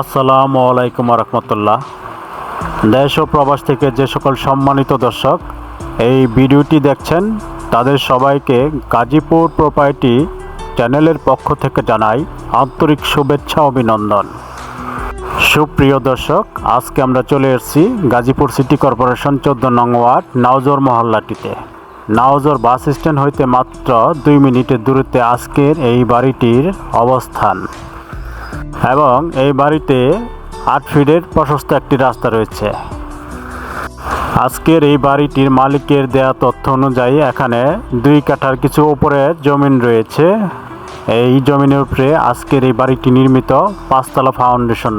আসসালামু আলাইকুম রহমতুল্লাহ। দেশ ও প্রবাস থেকে যে সকল সম্মানিত দর্শক, এই ভিডিওটি দেখছেন, তাদের সবাইকে গাজীপুর প্রপার্টি চ্যানেলের পক্ষ থেকে জানাই আন্তরিক শুভেচ্ছা, অভিনন্দন। সুপ্রিয় দর্শক, আজকে আমরা চলে এসেছি গাজীপুর সিটি কর্পোরেশন চোদ্দ নং ওয়ার্ড, নাওজর মহল্লাটিতে। নাওজর বাস স্ট্যান্ড হইতে মাত্র দুই মিনিটের দূরত্বে আজকের এই বাড়িটির অবস্থান। এবং এই বাড়িতে আট ফিটের প্রশস্ত একটি রাস্তা রয়েছে। আজকের এই বাড়িটির মালিকের দেয়া তথ্য অনুযায়ী এখানে দুই কাঠার কিছু উপরে জমিন রয়েছে। এই জমিনের উপরে আজকের এই বাড়িটি নির্মিত পাঁচতলা ফাউন্ডেশন।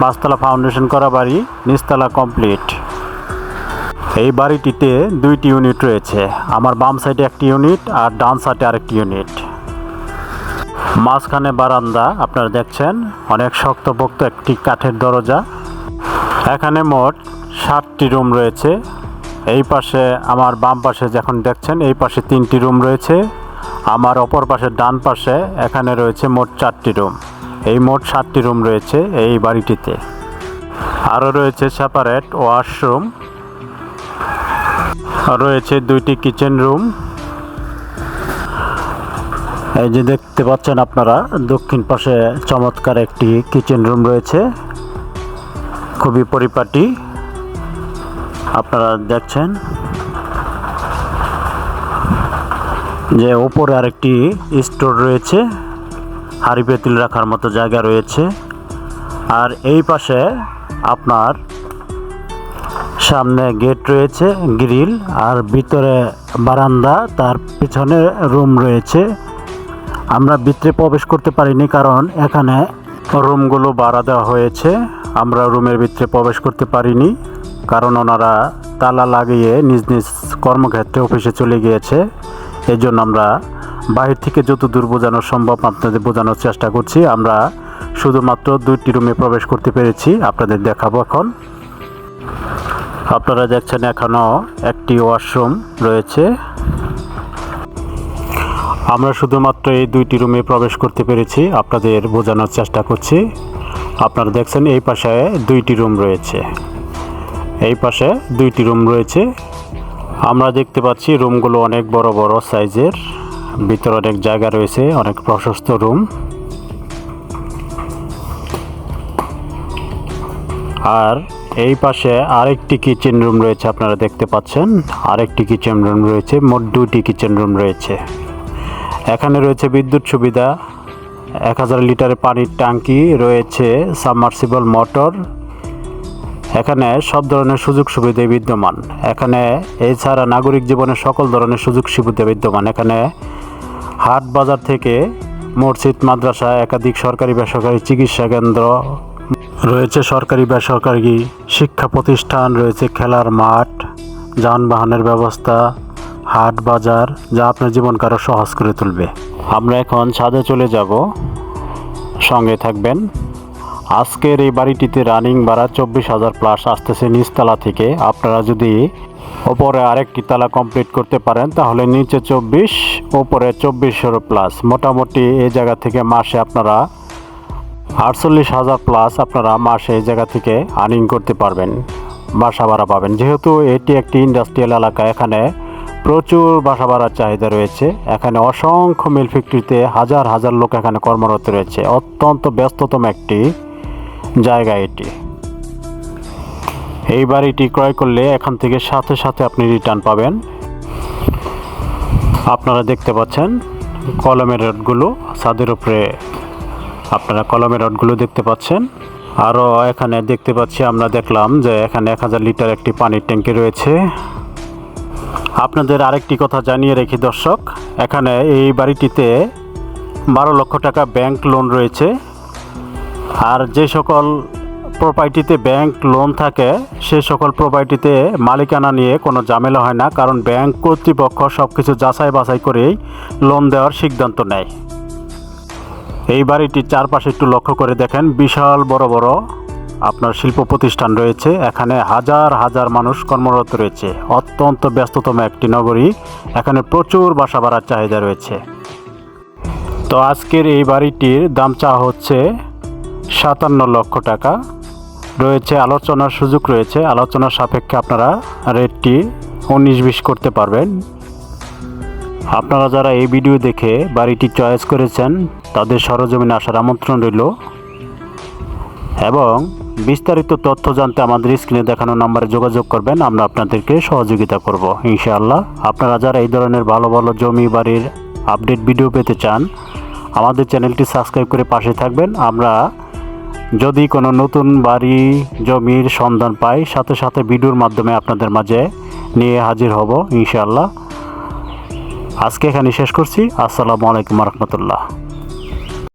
পাঁচতলা ফাউন্ডেশন করা বাড়ি নিচতলা কমপ্লিট। এই বাড়িটিতে দুইটি ইউনিট রয়েছে। আমার বাম সাইডে একটি ইউনিট আর ডান সাইডে আরেকটি ইউনিট। মাঝখানে বারান্দা, আপনারা দেখছেন, অনেক শক্তপোক্ত একটি কাঠের দরজা। এখানে মোট সাতটি রুম রয়েছে। এই পাশে আমার বাম পাশে যখন দেখছেন, এই পাশে তিনটি রুম রয়েছে। আমার অপর পাশে ডান পাশে এখানে রয়েছে মোট চারটি রুম। এই মোট সাতটি রুম রয়েছে এই বাড়িটিতে। আরও রয়েছে সেপারেট ওয়াশরুম রয়েছে দুইটি কিচেন রুম এই যে দেখতে পাচ্ছেন আপনারা, দক্ষিণ পাশে চমৎকার একটি কিচেন রুম রয়েছে। খুবই পরিপাটি। আপনারা দেখছেন যে ওপরে আরেকটি স্টোর রয়েছে, হাড়ি পেতিল রাখার মতো জায়গা রয়েছে। আর এই পাশে আপনার সামনে গেট রয়েছে, গ্রিল, আর ভিতরে বারান্দা, তার পিছনে রুম রয়েছে। আমরা ভিতরে প্রবেশ করতে পারিনি কারণ এখানে রুমগুলো ভাড়া দেওয়া হয়েছে। আমরা রুমের ভিতরে প্রবেশ করতে পারিনি কারণ ওনারা তালা লাগিয়ে নিজ নিজ কর্মক্ষেত্রে অফিসে চলে গিয়েছে। এই জন্য আমরা বাহির থেকে যত দূর বোঝানো সম্ভব আপনাদের বোঝানোর চেষ্টা করছি। আমরা শুধুমাত্র দুইটি রুমে প্রবেশ করতে পেরেছি, আপনাদের দেখাবো এখন। আপনারা দেখছেন এখনও একটি ওয়াশরুম রয়েছে। আমরা শুধুমাত্র এই দুইটি রুমে প্রবেশ করতে পেরেছি। আপনাদের বোঝানোর চেষ্টা করছি। আপনারা দেখছেন এই পাশে দুইটি রুম রয়েছে। এই পাশে দুইটি রুম রয়েছে। আমরা দেখতে পাচ্ছি রুমগুলো অনেক বড় বড় সাইজের। ভিতরে অনেক জায়গা রয়েছে, অনেক প্রশস্ত রুম। আর এই পাশে আরেকটি কিচেন রুম রয়েছে, আপনারা দেখতে পাচ্ছেন। আরেকটি কিচেন রুম রয়েছে, মোট দুটি কিচেন রুম রয়েছে। এখানে রয়েছে বিদ্যুৎ সুবিধা, এক হাজার লিটারের পানির ট্যাঙ্কি, রয়েছে সাবমার্সিবল মোটর, এখানে সব ধরনের সুযোগ সুবিধা বিদ্যমান। এখানে এছাড়া নাগরিক জীবনে সকল ধরনের সুযোগ সুবিধা বিদ্যমান। এখানে হাট বাজার থেকে মসজিদ, মাদ্রাসা, একাধিক সরকারি বেসরকারি চিকিৎসা কেন্দ্র, রয়েছে সরকারি বেসরকারি শিক্ষা প্রতিষ্ঠান, রয়েছে খেলার মাঠ, যানবাহনের ব্যবস্থা হাট বাজার যা আপনার জীবনকে আরও সহজ করে তুলবে। আমরা এখন ছাদে চলে যাব। সঙ্গে থাকবেন। আজকের এই বাড়িটিতে রানিং ভাড়া চব্বিশ হাজার প্লাস আসতেছে নিচতলা থেকে। আপনারা যদি ওপরে আরেকটি তালা কমপ্লিট করতে পারেন, তাহলে নিচে চব্বিশ, ওপরে চব্বিশের প্লাস মোটামুটি এই জায়গা থেকে মাসে আপনারা আটচল্লিশ হাজার প্লাস আপনারা মাসে এই জায়গা থেকে আর্নিং করতে পারবেন। বাসা ভাড়া পাবেন। যেহেতু এটি একটি ইন্ডাস্ট্রিয়াল এলাকা, এখানে প্রচুর বাসা ভাড়ার চাহিদা রয়েছে। এখানে অসংখ্য মিল ফ্যাক্টরিতে হাজার হাজার লোক এখানে কর্মরত রয়েছে। অত্যন্ত ব্যস্ততম একটি জায়গা এটি। এই বাড়িটি ক্রয় করলে এখান থেকে সাথে সাথে আপনি রিটার্ন পাবেন। আপনারা দেখতে পাচ্ছেন কলমের রডগুলো। ছাদের উপরে আপনারা কলমের রডগুলো দেখতে পাচ্ছেন। আরও এখানে দেখতে পাচ্ছি, আমরা দেখলাম যে এখানে এক হাজার লিটার একটি পানির ট্যাঙ্কি রয়েছে। আপনাদের আরেকটি কথা জানিয়ে রেখি দর্শক, এখানে এই বাড়িটিতে বারো লক্ষ টাকা ব্যাংক লোন রয়েছে। আর যে সকল প্রপার্টিতে ব্যাংক লোন থাকে, সে সকল প্রপার্টিতে মালিকানা নিয়ে কোনো ঝামেলা হয় না, কারণ ব্যাংক কর্তৃপক্ষ সব কিছু যাচাই বাছাই করেই লোন দেওয়ার সিদ্ধান্ত নেয়। এই বাড়িটির চারপাশে একটু লক্ষ্য করে দেখেন, বিশাল বড় বড় আপনার শিল্প প্রতিষ্ঠান রয়েছে। এখানে হাজার হাজার মানুষ কর্মরত রয়েছে। অত্যন্ত ব্যস্ততম একটি নগরী। এখানে প্রচুর বাসা ভাড়ার চাহিদা রয়েছে। তো আজকের এই বাড়িটির দাম চা হচ্ছে সাতান্ন লক্ষ টাকা। রয়েছে, আলোচনার সুযোগ রয়েছে। আলোচনার সাপেক্ষে আপনারা রেটটি উনিশ বিশ করতে পারবেন। আপনারা যারা এই ভিডিও দেখে বাড়িটি চয়েস করেছেন, তাদের সরজমিনে আসার আমন্ত্রণ রইল। এবং বিস্তারিত তথ্য জানতে আমাদের স্ক্রিনে দেখানো নম্বরে যোগাযোগ করবেন। আমরা আপনাদেরকে সহযোগিতা করব। ইনশাআল্লাহ আপনারা যারা এই ধরনের ভালো ভালো জমি বাড়ির আপডেট ভিডিও পেতে চান, আমাদের চ্যানেলটি সাবস্ক্রাইব করে পাশে থাকবেন। আমরা যদি কোনো নতুন বাড়ি, জমির সন্ধান পাই, সাথে সাথে ভিডিওর মাধ্যমে আপনাদের মাঝে নিয়ে হাজির হব, ইনশাআল্লাহ। আজকে এখানে শেষ করছি। আসসালামু আলাইকুম রহমতুল্লাহ।